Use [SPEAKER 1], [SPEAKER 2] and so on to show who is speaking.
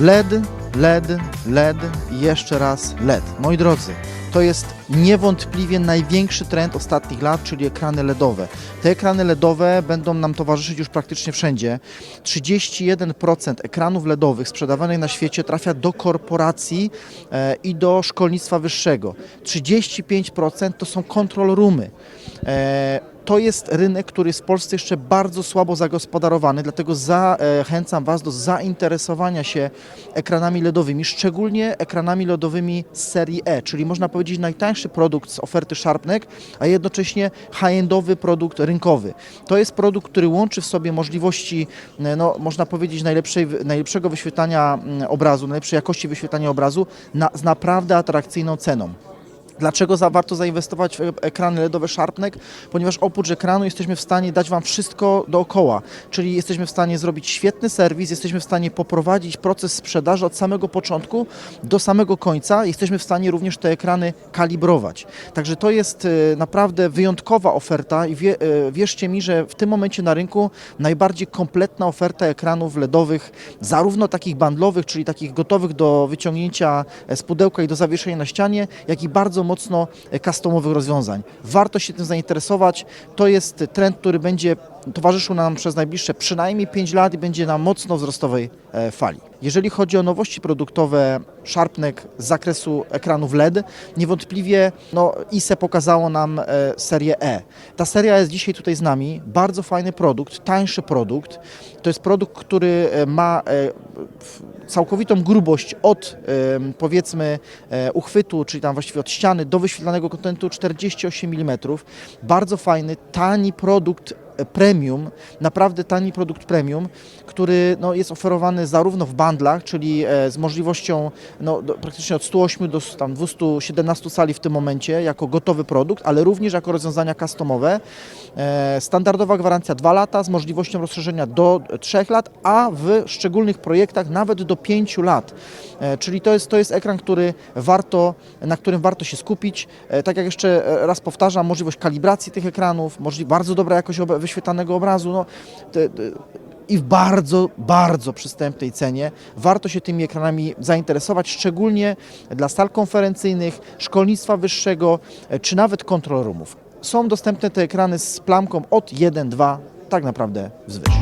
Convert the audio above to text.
[SPEAKER 1] LED, LED, LED i jeszcze raz LED. Moi drodzy, to jest niewątpliwie największy trend ostatnich lat, czyli ekrany LEDowe. Te ekrany LEDowe będą nam towarzyszyć już praktycznie wszędzie. 31% ekranów LEDowych sprzedawanych na świecie trafia do korporacji e, i do szkolnictwa wyższego. 35% to są control roomy. To jest rynek, który jest w Polsce jeszcze bardzo słabo zagospodarowany, dlatego zachęcam Was do zainteresowania się ekranami LEDowymi, szczególnie ekranami LEDowymi z serii E, czyli można powiedzieć najtańszy produkt z oferty Sharpnek, a jednocześnie high-endowy produkt rynkowy. To jest produkt, który łączy w sobie możliwości, e, no, można powiedzieć, najlepszego wyświetlania mm, obrazu, najlepszej jakości wyświetlania obrazu na, z naprawdę atrakcyjną ceną. Dlaczego za, warto zainwestować w ekrany LEDowe Sharpnek? Ponieważ oprócz ekranu jesteśmy w stanie dać Wam wszystko dookoła, czyli jesteśmy w stanie zrobić świetny serwis, jesteśmy w stanie poprowadzić proces sprzedaży od samego początku do samego końca, jesteśmy w stanie również te ekrany kalibrować. Także to jest e, naprawdę wyjątkowa oferta i wie, e, wierzcie mi, że w tym momencie na rynku najbardziej kompletna oferta ekranów LEDowych, zarówno takich bandlowych, czyli takich gotowych do wyciągnięcia e, z pudełka i do zawieszenia na ścianie, jak i bardzo mocno customowych rozwiązań. Warto się tym zainteresować. To jest trend, który będzie towarzyszył nam przez najbliższe przynajmniej 5 lat i będzie na mocno wzrostowej e, fali. Jeżeli chodzi o nowości produktowe Sharpnek z zakresu ekranów LED, niewątpliwie no, ISE pokazało nam e, serię E. Ta seria jest dzisiaj tutaj z nami. Bardzo fajny produkt, tańszy produkt. To jest produkt, który e, ma całkowitą grubość od powiedzmy uchwytu, czyli tam właściwie od ściany do wyświetlanego kontentu 48 mm. Bardzo fajny, tani produkt premium, naprawdę tani produkt premium, który no, jest oferowany zarówno w bandlach, czyli e, z możliwością no, praktycznie od 108 do tam 217 sali w tym momencie jako gotowy produkt, ale również jako rozwiązania customowe. E, standardowa gwarancja 2 lata z możliwością rozszerzenia do 3 lat, a w szczególnych projektach nawet do 5 lat. E, czyli to jest, to jest ekran, który warto, na którym warto się skupić. Tak jak jeszcze raz powtarzam, możliwość kalibracji tych ekranów, bardzo dobra jakość oba- wyświetlanego obrazu. No, te, te, i w bardzo, bardzo przystępnej cenie. Warto się tymi ekranami zainteresować, szczególnie dla sal konferencyjnych, szkolnictwa wyższego e, czy nawet control roomów. Są dostępne te ekrany z plamką od 1-2, tak naprawdę wzwyż.